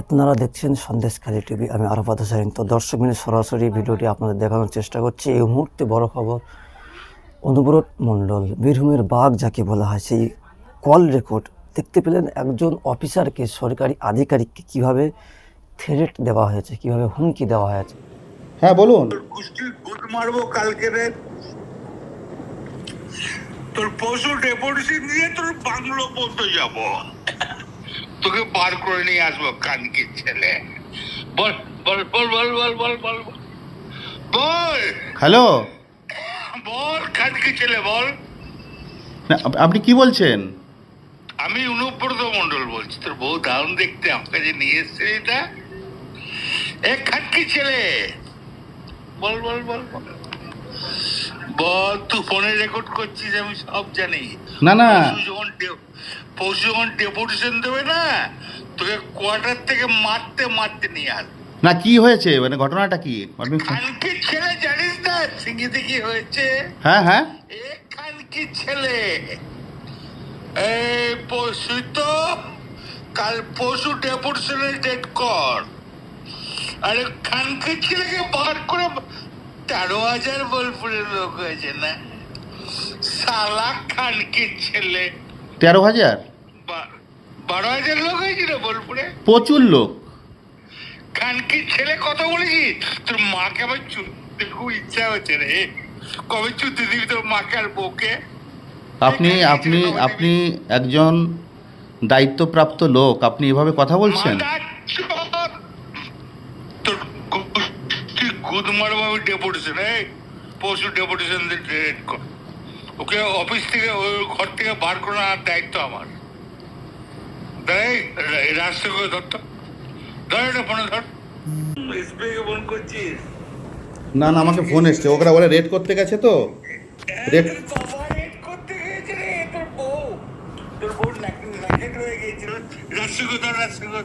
আপনারা দেখছেন সন্দেশখালী টিভি। আমি আরাফাত হোসেন। তো দর্শক মিনিট সরাসরি ভিডিওটি আপনাদের দেখানোর চেষ্টা করছি। এই মুহূর্তে বড় খবর অনুব্রত মণ্ডল বীরভূমের বাঘ যাকে বলা হয় সেই কল রেকর্ড দেখতে পেলেন একজন অফিসারকে সরকারি আধিকারিককে কীভাবে থ্রেট দেওয়া হয়েছে কীভাবে হুমকি দেওয়া হয়েছে। হ্যাঁ বলুন। মারবো কালকে তোর পশু ডেপুটেশন দিয়ে তোর বাংলো পর্যন্ত যাব। তোকে বার করে নিয়ে আসব কানকি ছেলে। বল বল বল বল বল বল বল বল। হ্যালো? বল কানকি ছেলে বল। না, আপনি কি বলছেন? আমি অনুব্রত মন্ডল বলছি তোর বউ দারুণ দেখতে আমাকে যে নিয়ে এসছে এটা। এ খাটকি ছেলে! বল বল বল বল। বল তুই ফোনে রেকর্ড করছিস আমি সব জানি। না না। পরশু যখন পরশু যখন ডেপুটেশন দেবে না তোকে কোয়ার্টার থেকে মারতে মারতে নিয়ে আস না কি হয়েছে? মানে ঘটনাটা কি? খানকি ছেলে জানিস না? সিঙ্গিতে কি হয়েছে? হ্যাঁ হ্যাঁ। এ এখানকি ছেলে। এই পশু তো কাল পশু ডেপুটেশনের ডেট কর। আরে খানকি ছেলেকে বার করে তেরো হাজার বোলপুরের লোক হয়েছে না? সালা খানকি ছেলে। তেরো হাজার? বারো হাজার লোক হয়েছিল বোলপুরে? প্রচুর লোক। খানকি ছেলে কথা বলেছি? তোর মাকে আমার চুতে খুব ইচ্ছা হচ্ছে রে। কবে চুতে দিবি তোর মাকে আর বউকে? আপনি আপনি আপনি একজন দায়িত্বপ্রাপ্ত লোক। আপনি এভাবে কথা বলছেন মাদারচোদ! তোর গুদ মারবো আমি ডেপুটেশন এই পশু ডেপুটেশন ওকে অফিস থেকে ওই ঘর থেকে বার করার আর দায়িত্ব আমার। দেখ রাস্তা করে ধর তো। ধর এটা ফোনে ধর। এসবিআই ফোন করছিস? না না আমাকে ফোন এসছে। ওরা বলে রেড করতে গেছে তো। রেড তোর বাবা রেড করতে গিয়েছে রে তোর বউ। তোর বউ নাকেট হয়ে গিয়েছিল। রাস্তা করে ধর রাস্তা করে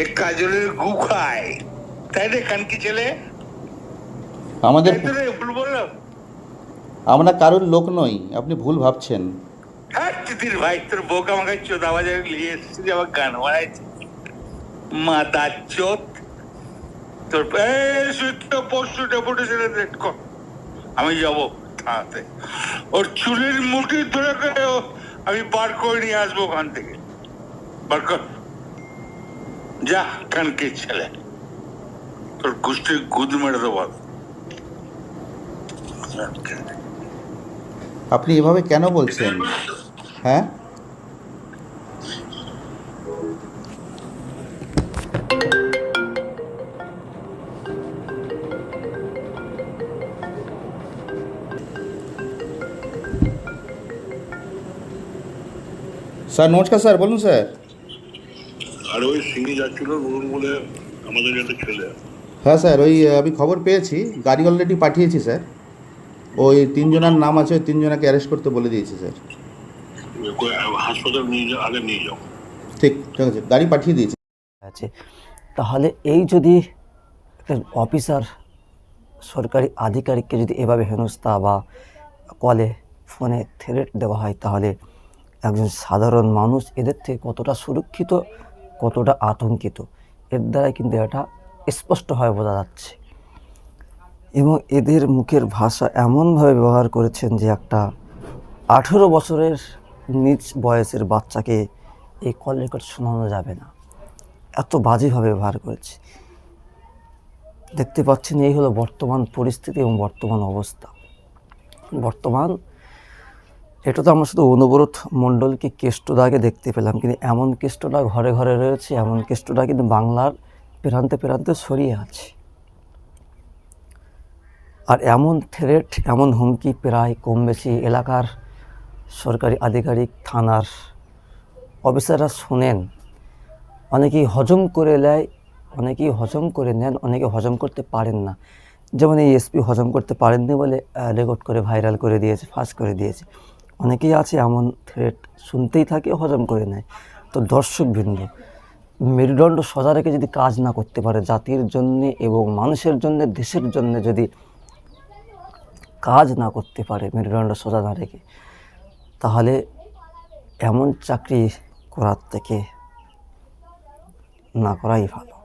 এ কাজলের গু খায়। তাই রে খানকি ছেলে? আমাদের ভুল বললাম। আমরা কারোর লোক নই আপনি ভুল ভাবছেন। হ্যাঁ ভাই তোর বউকে আমাকে চোদা বাজারে নিয়ে এসেছি যে আমার গান বানাইছে। মাদার চোদ। তোর পরশু ডেপুটেশনে রেট কর আমি যাব থানাতে। ওর চুলের মুঠি ধরে আমি বার করে নিয়ে আসব ওখান থেকে। বার কর। ಜಾ ಕಣಕ್ಕೆ ಛಲೆ ಕುಸ್ತಿ ಗುದ್ದು ಮಾಡಿದವಾಗ আপনি এভাবে কেন বলছেন হ্যাঁ স্যার নমস্কার স্যার বলুন স্যার আর ওই সিঙ্গি যাচ্ছিল বলে আমাদের একটা ছেলে। হ্যাঁ স্যার ওই আমি খবর পেয়েছি গাড়ি অলরেডি পাঠিয়েছি স্যার। ওই তিনজনের নাম আছে ওই তিনজনকে অ্যারেস্ট করতে বলে দিয়েছি স্যার। ওকে হাসপাতাল নিয়ে যাও আগে নিয়ে যাও। ঠিক ঠিক আছে গাড়ি পাঠিয়ে দিয়েছি। আছে তাহলে এই যদি একটা অফিসার সরকারি আধিকারিককে যদি এভাবে হেনস্থা বা কলে ফোনে থ্রেট দেওয়া হয় তাহলে একজন সাধারণ মানুষ এদের থেকে কতটা সুরক্ষিত কতটা আতঙ্কিত। এর দ্বারা কিন্তু এটা স্পষ্টভাবে বোঝা যাচ্ছে। এবং এদের মুখের ভাষা এমনভাবে ব্যবহার করেছেন যে একটা আঠেরো বছরের নিজ বয়সের বাচ্চাকে এই কল রেকর্ড শোনানো যাবে না। এত বাজেভাবে ব্যবহার করেছে। দেখতে পাচ্ছেন এই হলো বর্তমান পরিস্থিতি এবং বর্তমান অবস্থা। বর্তমান এটা তো আমরা শুধু অনুব্রত মণ্ডলকে কেষ্টদাকে দেখতে পেলাম, কিন্তু এমন কেষ্টটা ঘরে ঘরে রয়েছে, এমন কেষ্টটা কিন্তু বাংলার প্রান্তে প্রান্তে ছড়িয়ে আছে। আর এমন থ্রেট, এমন হুমকি প্রায় কম বেশি এলাকার সরকারি আধিকারিক, থানার অফিসাররা শোনেন। অনেকেই হজম করে নেয়, অনেকেই হজম করে নেন, অনেকে হজম করতে পারেন না। যেমন এই এসপি হজম করতে পারেননি বলে রেকর্ড করে ভাইরাল করে দিয়েছে, ফাঁস করে দিয়েছে। অনেকেই আছে এমন থ্রেট শুনতেই থাকে, হজম করে নেয়। তো দর্শক দর্শকবৃন্দ মেরুদণ্ড সজা রেখে যদি কাজ না করতে পারে জাতির জন্যে এবং মানুষের জন্য, দেশের জন্য যদি কাজ না করতে পারে মেরুদণ্ড সোজা না রেখে, তাহলে এমন চাকরি করার থেকে না করাই ভালো।